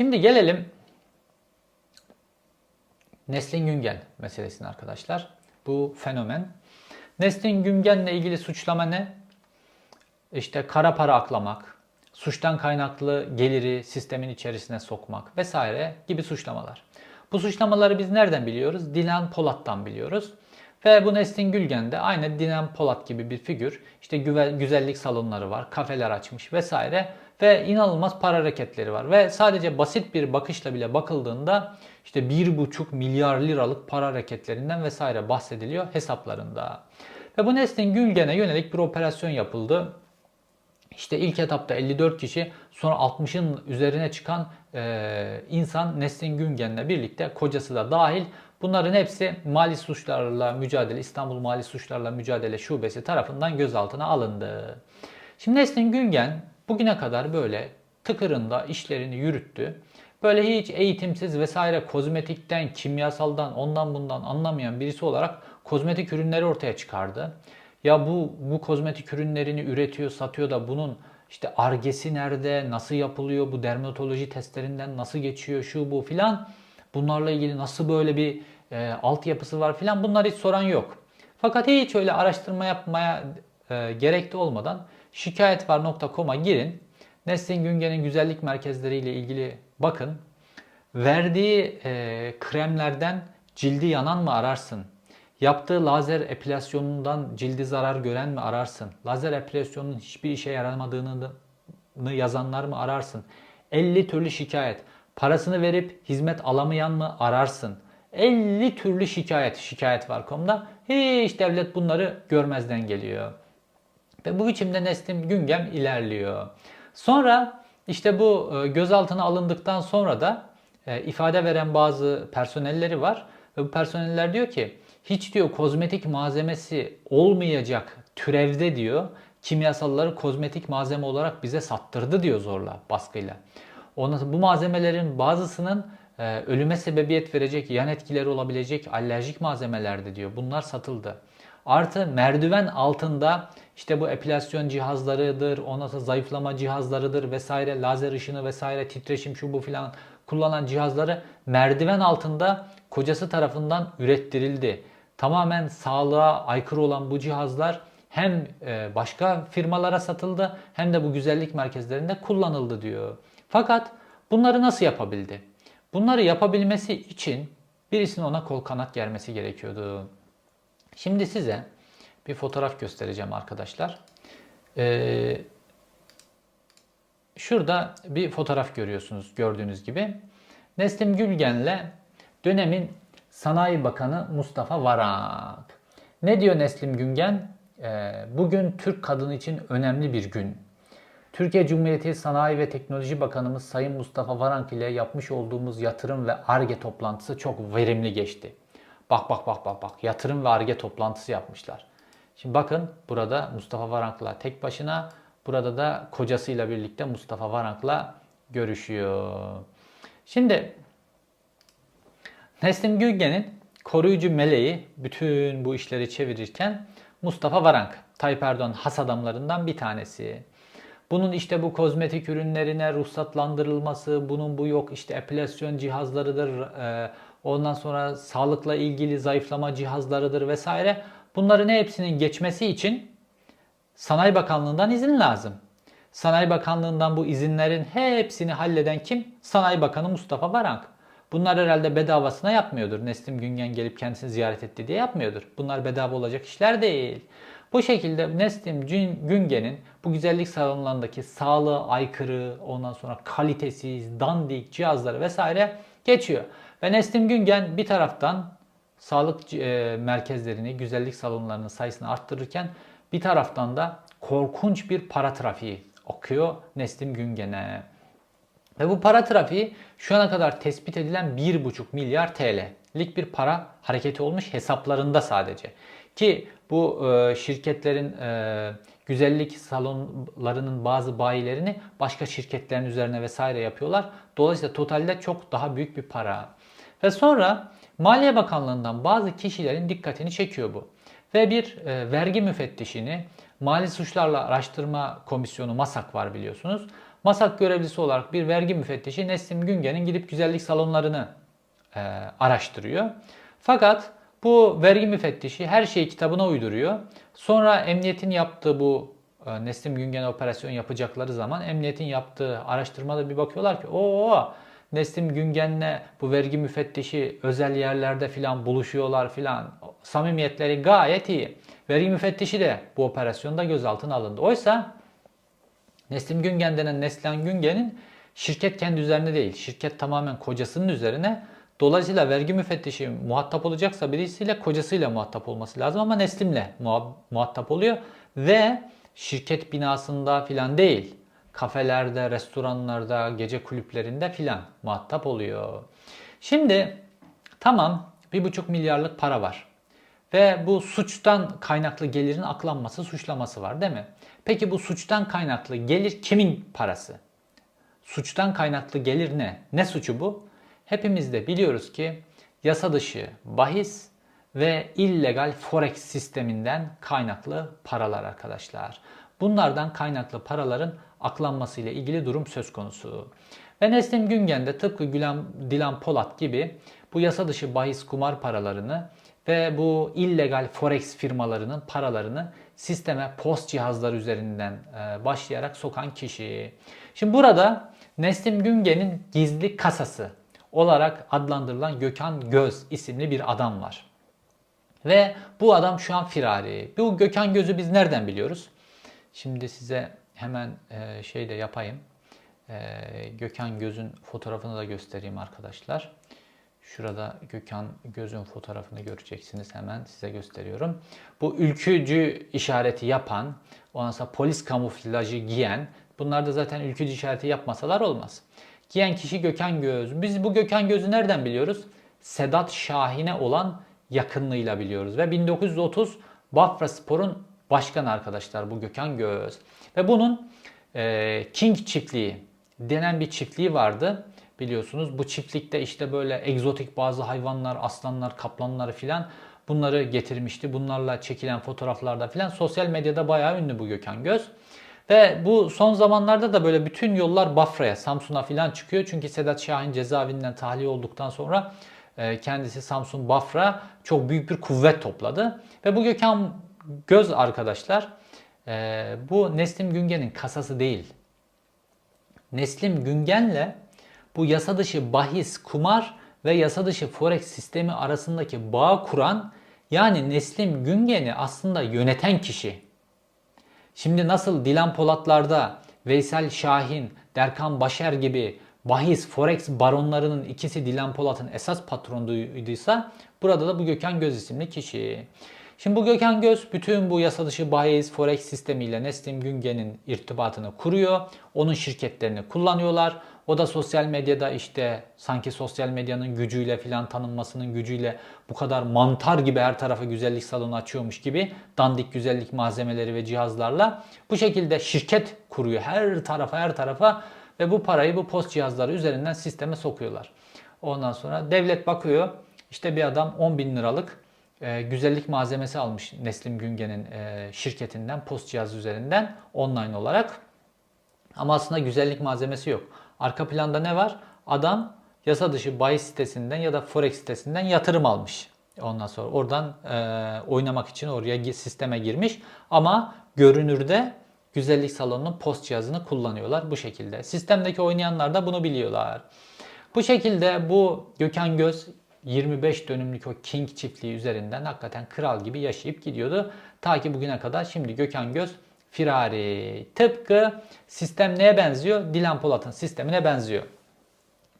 Şimdi gelelim Neslin Güngen meselesine arkadaşlar. Bu fenomen. Neslin Güngen'le ilgili suçlama ne? İşte kara para aklamak, suçtan kaynaklı geliri sistemin içerisine sokmak vesaire gibi suçlamalar. Bu suçlamaları biz nereden biliyoruz? Dilan Polat'tan biliyoruz. Ve bu Neslin Gülgen de aynı Dilan Polat gibi bir figür. İşte güzellik salonları var, kafeler açmış vesaire ve inanılmaz para hareketleri var. Ve sadece basit bir bakışla bile bakıldığında işte 1,5 milyar liralık para hareketlerinden vesaire bahsediliyor hesaplarında. Ve bu Neslin Gülgen'e yönelik bir operasyon yapıldı. İşte ilk etapta 54 kişi sonra 60'ın üzerine çıkan e, insan Neslin Güngen'le birlikte kocası da dahil bunların hepsi mali suçlarla mücadele İstanbul Mali Suçlarla Mücadele Şubesi tarafından gözaltına alındı. Şimdi Neslin Güngen bugüne kadar böyle tıkırında işlerini yürüttü. Böyle hiç eğitimsiz vesaire kozmetikten, kimyasaldan, ondan bundan anlamayan birisi olarak kozmetik ürünleri ortaya çıkardı. Ya bu bu kozmetik ürünlerini üretiyor, satıyor da bunun işte argesi nerede, nasıl yapılıyor, bu dermatoloji testlerinden nasıl geçiyor, şu bu filan. Bunlarla ilgili nasıl böyle bir e, altyapısı var filan bunlar hiç soran yok. Fakat hiç öyle araştırma yapmaya e, gerek de olmadan şikayetvar.com'a girin. Neslin Güngen'in güzellik merkezleriyle ilgili bakın. Verdiği e, kremlerden cildi yanan mı ararsın? Yaptığı lazer epilasyonundan cildi zarar gören mi ararsın? Lazer epilasyonunun hiçbir işe yaramadığını yazanlar mı ararsın? 50 türlü şikayet. Parasını verip hizmet alamayan mı ararsın? 50 türlü şikayet şikayet var.com'da. Hiç devlet bunları görmezden geliyor. Ve bu biçimde Neslim Güngem ilerliyor. Sonra işte bu e, gözaltına alındıktan sonra da e, ifade veren bazı personelleri var. Ve bu personeller diyor ki hiç diyor kozmetik malzemesi olmayacak türevde diyor kimyasalları kozmetik malzeme olarak bize sattırdı diyor zorla baskıyla. Ondan bu malzemelerin bazısının e, ölüme sebebiyet verecek, yan etkileri olabilecek alerjik malzemelerdi diyor. Bunlar satıldı. Artı merdiven altında işte bu epilasyon cihazlarıdır, ondan sonra zayıflama cihazlarıdır vesaire, lazer ışını vesaire, titreşim şu bu filan kullanan cihazları merdiven altında kocası tarafından ürettirildi. Tamamen sağlığa aykırı olan bu cihazlar hem e, başka firmalara satıldı hem de bu güzellik merkezlerinde kullanıldı diyor. Fakat bunları nasıl yapabildi? Bunları yapabilmesi için birisinin ona kol kanat germesi gerekiyordu. Şimdi size bir fotoğraf göstereceğim arkadaşlar. Ee, şurada bir fotoğraf görüyorsunuz gördüğünüz gibi. Neslim Gülgen'le dönemin Sanayi Bakanı Mustafa Varank. Ne diyor Neslim Gülgen? Ee, bugün Türk kadını için önemli bir gün. Türkiye Cumhuriyeti Sanayi ve Teknoloji Bakanımız Sayın Mustafa Varank ile yapmış olduğumuz yatırım ve ARGE toplantısı çok verimli geçti. Bak bak bak bak bak yatırım ve ARGE toplantısı yapmışlar. Şimdi bakın burada Mustafa Varank'la tek başına, burada da kocasıyla birlikte Mustafa Varank'la görüşüyor. Şimdi Neslim Gülgen'in koruyucu meleği bütün bu işleri çevirirken Mustafa Varank, Tayyip Erdoğan has adamlarından bir tanesi. Bunun işte bu kozmetik ürünlerine ruhsatlandırılması, bunun bu yok işte epilasyon cihazlarıdır, e, ondan sonra sağlıkla ilgili zayıflama cihazlarıdır vesaire. Bunların hepsinin geçmesi için Sanayi Bakanlığı'ndan izin lazım. Sanayi Bakanlığı'ndan bu izinlerin hepsini halleden kim? Sanayi Bakanı Mustafa Varank. Bunlar herhalde bedavasına yapmıyordur. Neslim Güngen gelip kendisini ziyaret etti diye yapmıyordur. Bunlar bedava olacak işler değil. Bu şekilde Neslim Güngen'in bu güzellik salonlarındaki sağlığa aykırı, ondan sonra kalitesiz, dandik cihazları vesaire geçiyor. Ve Neslim Güngen bir taraftan sağlık e, merkezlerini, güzellik salonlarının sayısını arttırırken bir taraftan da korkunç bir para trafiği akıyor Neslim Güngen'e. Ve bu para trafiği şu ana kadar tespit edilen 1,5 milyar TL'lik bir para hareketi olmuş hesaplarında sadece. Ki bu e, şirketlerin e, güzellik salonlarının bazı bayilerini başka şirketlerin üzerine vesaire yapıyorlar. Dolayısıyla totalde çok daha büyük bir para. Ve sonra Maliye Bakanlığı'ndan bazı kişilerin dikkatini çekiyor bu. Ve bir e, vergi müfettişini Mali Suçlarla Araştırma Komisyonu MASAK var biliyorsunuz. Masak görevlisi olarak bir vergi müfettişi Neslim Güngen'in gidip güzellik salonlarını e, araştırıyor. Fakat bu vergi müfettişi her şeyi kitabına uyduruyor. Sonra emniyetin yaptığı bu e, Neslim Güngen'e operasyon yapacakları zaman emniyetin yaptığı araştırmada bir bakıyorlar ki o Neslim Güngen'le bu vergi müfettişi özel yerlerde filan buluşuyorlar filan. Samimiyetleri gayet iyi. Vergi müfettişi de bu operasyonda gözaltına alındı. Oysa Neslim Güngen denen Neslihan Güngen'in şirket kendi üzerine değil, şirket tamamen kocasının üzerine. Dolayısıyla vergi müfettişi muhatap olacaksa birisiyle kocasıyla muhatap olması lazım ama Neslim'le muhatap oluyor ve şirket binasında filan değil, kafelerde, restoranlarda, gece kulüplerinde filan muhatap oluyor. Şimdi tamam bir buçuk milyarlık para var. Ve bu suçtan kaynaklı gelirin aklanması, suçlaması var değil mi? Peki bu suçtan kaynaklı gelir kimin parası? Suçtan kaynaklı gelir ne? Ne suçu bu? Hepimiz de biliyoruz ki yasa dışı bahis ve illegal forex sisteminden kaynaklı paralar arkadaşlar. Bunlardan kaynaklı paraların aklanması ile ilgili durum söz konusu. Ve Neslim Güngen de tıpkı Gülen, Dilan Polat gibi bu yasa dışı bahis kumar paralarını ve bu illegal forex firmalarının paralarını sisteme post cihazlar üzerinden e, başlayarak sokan kişi. Şimdi burada Neslim Güngen'in gizli kasası olarak adlandırılan Gökhan Göz isimli bir adam var. Ve bu adam şu an firari. Bu Gökhan Göz'ü biz nereden biliyoruz? Şimdi size hemen e, şey de yapayım. E, Gökhan Göz'ün fotoğrafını da göstereyim arkadaşlar. Şurada Gökhan Göz'ün fotoğrafını göreceksiniz hemen size gösteriyorum. Bu ülkücü işareti yapan, ondan sonra polis kamuflajı giyen, bunlar da zaten ülkücü işareti yapmasalar olmaz. Giyen kişi Gökhan Göz. Biz bu Gökhan Göz'ü nereden biliyoruz? Sedat Şahin'e olan yakınlığıyla biliyoruz. Ve 1930 Bafra Spor'un başkanı arkadaşlar bu Gökhan Göz. Ve bunun e, King çiftliği denen bir çiftliği vardı biliyorsunuz. Bu çiftlikte işte böyle egzotik bazı hayvanlar, aslanlar, kaplanlar filan bunları getirmişti. Bunlarla çekilen fotoğraflarda filan sosyal medyada bayağı ünlü bu Gökhan Göz. Ve bu son zamanlarda da böyle bütün yollar Bafra'ya, Samsun'a filan çıkıyor. Çünkü Sedat Şahin cezaevinden tahliye olduktan sonra e, kendisi Samsun Bafra çok büyük bir kuvvet topladı. Ve bu Gökhan Göz arkadaşlar e, bu Neslim Güngen'in kasası değil. Neslim Güngen'le bu yasa dışı bahis, kumar ve yasa dışı forex sistemi arasındaki bağ kuran yani Neslim Güngen'i aslında yöneten kişi. Şimdi nasıl Dilan Polatlar'da Veysel Şahin, Derkan Başer gibi bahis, forex baronlarının ikisi Dilan Polat'ın esas patronuysa burada da bu Gökhan Göz isimli kişi. Şimdi bu Gökhan Göz bütün bu yasa dışı bahis, forex sistemiyle Neslim Güngen'in irtibatını kuruyor. Onun şirketlerini kullanıyorlar. O da sosyal medyada işte sanki sosyal medyanın gücüyle filan tanınmasının gücüyle bu kadar mantar gibi her tarafa güzellik salonu açıyormuş gibi dandik güzellik malzemeleri ve cihazlarla bu şekilde şirket kuruyor her tarafa her tarafa ve bu parayı bu post cihazları üzerinden sisteme sokuyorlar. Ondan sonra devlet bakıyor işte bir adam 10 bin liralık e, güzellik malzemesi almış Neslim Güngen'in e, şirketinden post cihazı üzerinden online olarak. Ama aslında güzellik malzemesi yok. Arka planda ne var? Adam yasa dışı bahis sitesinden ya da forex sitesinden yatırım almış. Ondan sonra oradan e, oynamak için oraya sisteme girmiş. Ama görünürde güzellik salonunun post cihazını kullanıyorlar bu şekilde. Sistemdeki oynayanlar da bunu biliyorlar. Bu şekilde bu Gökhan Göz 25 dönümlük o King çiftliği üzerinden hakikaten kral gibi yaşayıp gidiyordu. Ta ki bugüne kadar şimdi Gökhan Göz firari. Tıpkı sistem neye benziyor? Dilan Polat'ın sistemine benziyor.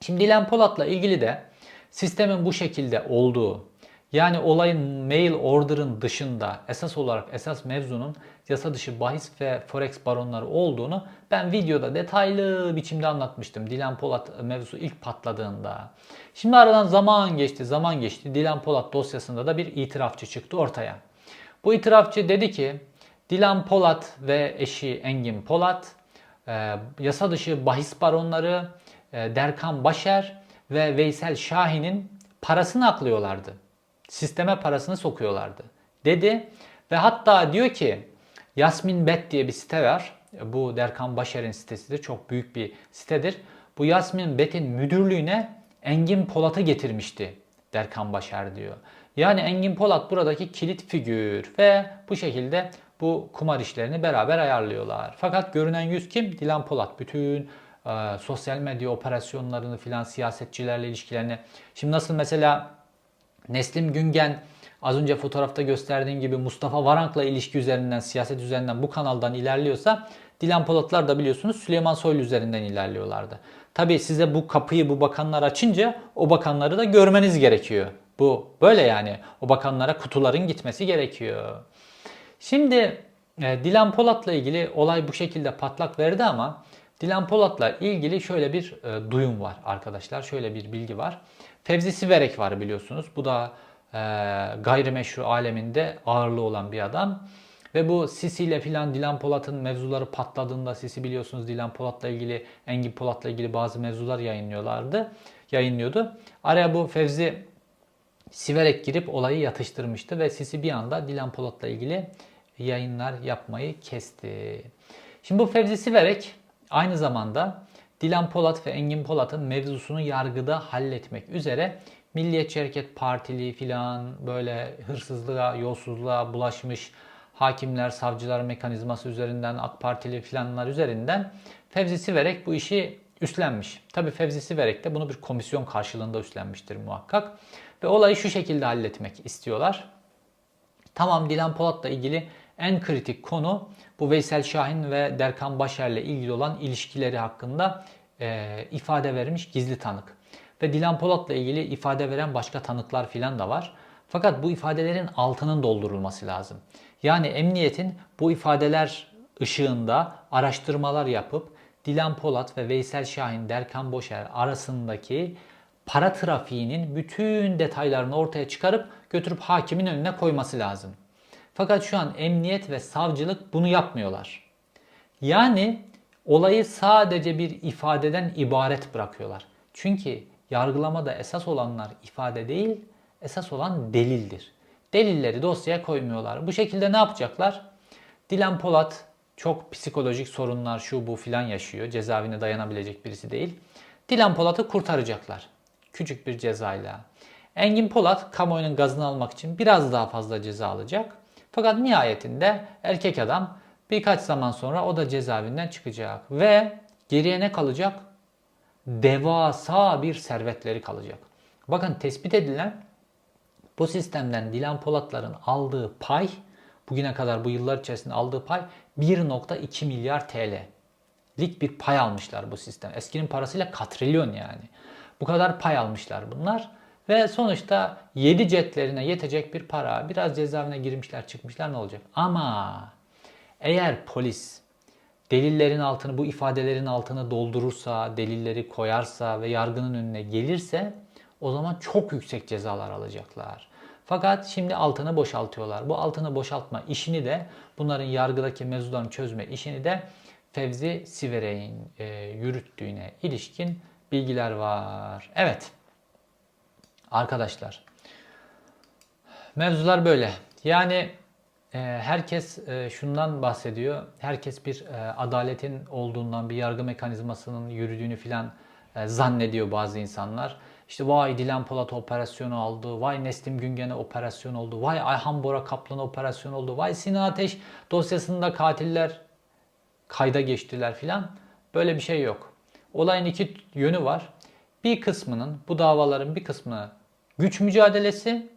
Şimdi Dilan Polat'la ilgili de sistemin bu şekilde olduğu yani olayın mail order'ın dışında esas olarak esas mevzunun yasa dışı bahis ve forex baronları olduğunu ben videoda detaylı biçimde anlatmıştım. Dilan Polat mevzusu ilk patladığında. Şimdi aradan zaman geçti, zaman geçti. Dilan Polat dosyasında da bir itirafçı çıktı ortaya. Bu itirafçı dedi ki Dilan Polat ve eşi Engin Polat e, yasa dışı bahis baronları e, Derkan Başer ve Veysel Şahin'in parasını aklıyorlardı. Sisteme parasını sokuyorlardı dedi ve hatta diyor ki Yasmin Bet diye bir site var. bu Derkan Başer'in sitesidir. Çok büyük bir sitedir. Bu Yasmin Bet'in müdürlüğüne Engin Polat'ı getirmişti Derkan Başer diyor. Yani Engin Polat buradaki kilit figür ve bu şekilde bu kumar işlerini beraber ayarlıyorlar. Fakat görünen yüz kim? Dilan Polat. Bütün e, sosyal medya operasyonlarını filan siyasetçilerle ilişkilerini. Şimdi nasıl mesela Neslim Güngen az önce fotoğrafta gösterdiğim gibi Mustafa Varank'la ilişki üzerinden, siyaset üzerinden bu kanaldan ilerliyorsa Dilan Polatlar da biliyorsunuz Süleyman Soylu üzerinden ilerliyorlardı. Tabi size bu kapıyı bu bakanlar açınca o bakanları da görmeniz gerekiyor. Bu böyle yani. O bakanlara kutuların gitmesi gerekiyor. Şimdi e, Dilan Polat'la ilgili olay bu şekilde patlak verdi ama Dilan Polat'la ilgili şöyle bir e, duyum var arkadaşlar. Şöyle bir bilgi var. Fevzi Siverek var biliyorsunuz. Bu da gayrimeşru aleminde ağırlığı olan bir adam. Ve bu Sisi ile filan Dilan Polat'ın mevzuları patladığında Sisi biliyorsunuz Dilan Polat'la ilgili, Engin Polat'la ilgili bazı mevzular yayınlıyorlardı. Yayınlıyordu. Araya bu Fevzi Siverek girip olayı yatıştırmıştı ve Sisi bir anda Dilan Polat'la ilgili yayınlar yapmayı kesti. Şimdi bu Fevzi Siverek aynı zamanda Dilan Polat ve Engin Polat'ın mevzusunu yargıda halletmek üzere Milliyetçi Hareket Partili filan böyle hırsızlığa, yolsuzluğa bulaşmış hakimler, savcılar mekanizması üzerinden, AK Partili filanlar üzerinden Fevzi Siverek bu işi üstlenmiş. Tabii Fevzi Siverek de bunu bir komisyon karşılığında üstlenmiştir muhakkak. Ve olayı şu şekilde halletmek istiyorlar. Tamam Dilan Polat'la ilgili en kritik konu bu Veysel Şahin ve Derkan Başer'le ilgili olan ilişkileri hakkında e, ifade vermiş gizli tanık. Ve Dilan Polat'la ilgili ifade veren başka tanıklar filan da var. Fakat bu ifadelerin altının doldurulması lazım. Yani emniyetin bu ifadeler ışığında araştırmalar yapıp Dilan Polat ve Veysel Şahin, Derkan Boşer arasındaki para trafiğinin bütün detaylarını ortaya çıkarıp götürüp hakimin önüne koyması lazım. Fakat şu an emniyet ve savcılık bunu yapmıyorlar. Yani olayı sadece bir ifadeden ibaret bırakıyorlar. Çünkü yargılamada esas olanlar ifade değil, esas olan delildir. Delilleri dosyaya koymuyorlar. Bu şekilde ne yapacaklar? Dilan Polat çok psikolojik sorunlar şu bu filan yaşıyor. Cezaevine dayanabilecek birisi değil. Dilan Polat'ı kurtaracaklar. Küçük bir cezayla. Engin Polat kamuoyunun gazını almak için biraz daha fazla ceza alacak. Fakat nihayetinde erkek adam birkaç zaman sonra o da cezaevinden çıkacak. Ve geriye ne kalacak? Devasa bir servetleri kalacak. Bakın tespit edilen bu sistemden Dilan Polatların aldığı pay, bugüne kadar bu yıllar içerisinde aldığı pay 1.2 milyar TL. Lik bir pay almışlar bu sistem. Eskinin parasıyla katrilyon yani. Bu kadar pay almışlar bunlar. Ve sonuçta 7 jetlerine yetecek bir para. Biraz cezaevine girmişler çıkmışlar ne olacak? Ama eğer polis delillerin altını bu ifadelerin altını doldurursa, delilleri koyarsa ve yargının önüne gelirse o zaman çok yüksek cezalar alacaklar. Fakat şimdi altını boşaltıyorlar. Bu altını boşaltma işini de bunların yargıdaki mevzularını çözme işini de Fevzi Siverek'in e, yürüttüğüne ilişkin bilgiler var. Evet. Arkadaşlar. Mevzular böyle. Yani herkes e, şundan bahsediyor. Herkes bir e, adaletin olduğundan, bir yargı mekanizmasının yürüdüğünü filan e, zannediyor bazı insanlar. İşte vay Dilan Polat operasyonu aldı, vay Neslim Güngen'e operasyon oldu, vay Ayhan Bora Kaplan operasyon oldu, vay Sinan Ateş dosyasında katiller kayda geçtiler filan. Böyle bir şey yok. Olayın iki yönü var. Bir kısmının, bu davaların bir kısmı güç mücadelesi,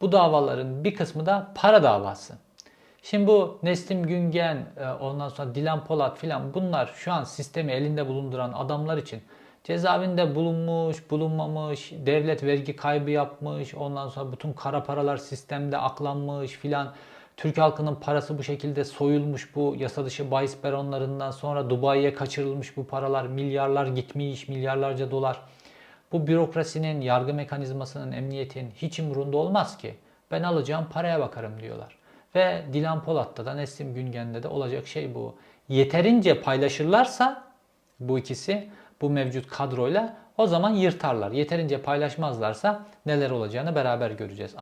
bu davaların bir kısmı da para davası. Şimdi bu Neslim Güngen, e, ondan sonra Dilan Polat filan bunlar şu an sistemi elinde bulunduran adamlar için cezaevinde bulunmuş, bulunmamış, devlet vergi kaybı yapmış, ondan sonra bütün kara paralar sistemde aklanmış filan. Türk halkının parası bu şekilde soyulmuş bu yasa dışı bahis baronlarından sonra Dubai'ye kaçırılmış bu paralar milyarlar gitmiş milyarlarca dolar. Bu bürokrasinin, yargı mekanizmasının, emniyetin hiç umurunda olmaz ki. Ben alacağım paraya bakarım diyorlar. Ve Dilan Polat'ta da Neslim Güngen'de de olacak şey bu. Yeterince paylaşırlarsa bu ikisi bu mevcut kadroyla o zaman yırtarlar. Yeterince paylaşmazlarsa neler olacağını beraber göreceğiz.